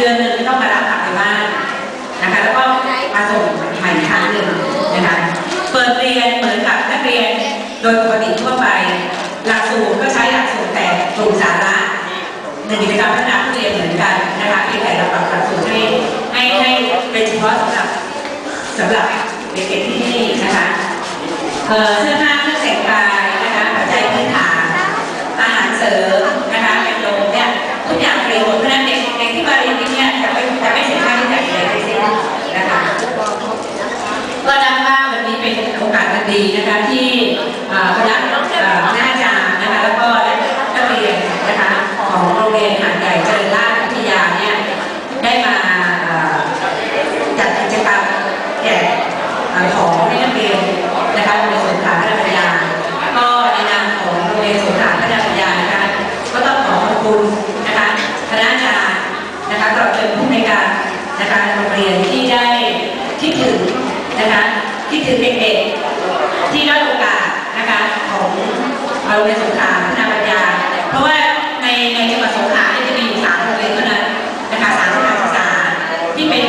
เดือนหนึ่งต้องมารับกลับไปบ้านนะคะ แล้วก็มาส่งใหม่ครั้งหนึ่งนะคะเปิดเรียนเหมือนกับนักเรียนโดยปกติทั่วไป หลักสูตรก็ใช้หลักสูตรแต่กลุ่มสาระในกิจกรรมพัฒนาผู้เรียนเหมือนกันนะคะเพียแต่เราปรับหลักสูตรให้ให้ให้เป็นเฉพาะสำหรับสำหรับเด็กๆที่นี่นะคะเออเสื้อผ้า ดีนะคะที่คณะเอ่อคณาจารย์นะคะแล้วก็นักเรียนนะคะของโรงเรียนหาดใหญ่เจริญราชวิทยาเนี่ยได้มาจัดกิจกรรมแจกของให้นักเรียนนะคะโรงเรียนสงขลาพัฒนาปัญญาก็ในนามของโรงเรียนสงขลาพัฒนาปัญญานะคะก็ต้องขอขอบคุณนะคะคณะอาจารย์นะคะตลอดจนผู้ในการนะคะโรงเรียนที่ได้คิดถึงนะคะที่ถึงเด็กๆ ที่ด้อยโอกาสนะคะของโรงเรียนสงขลาพัฒนาปัญญา เพราะว่าในในจังหวัดสงขลาจะมีอยู่สามโรงเรียนเท่านั้นนะคะสามสถานศึกษาที่เป็น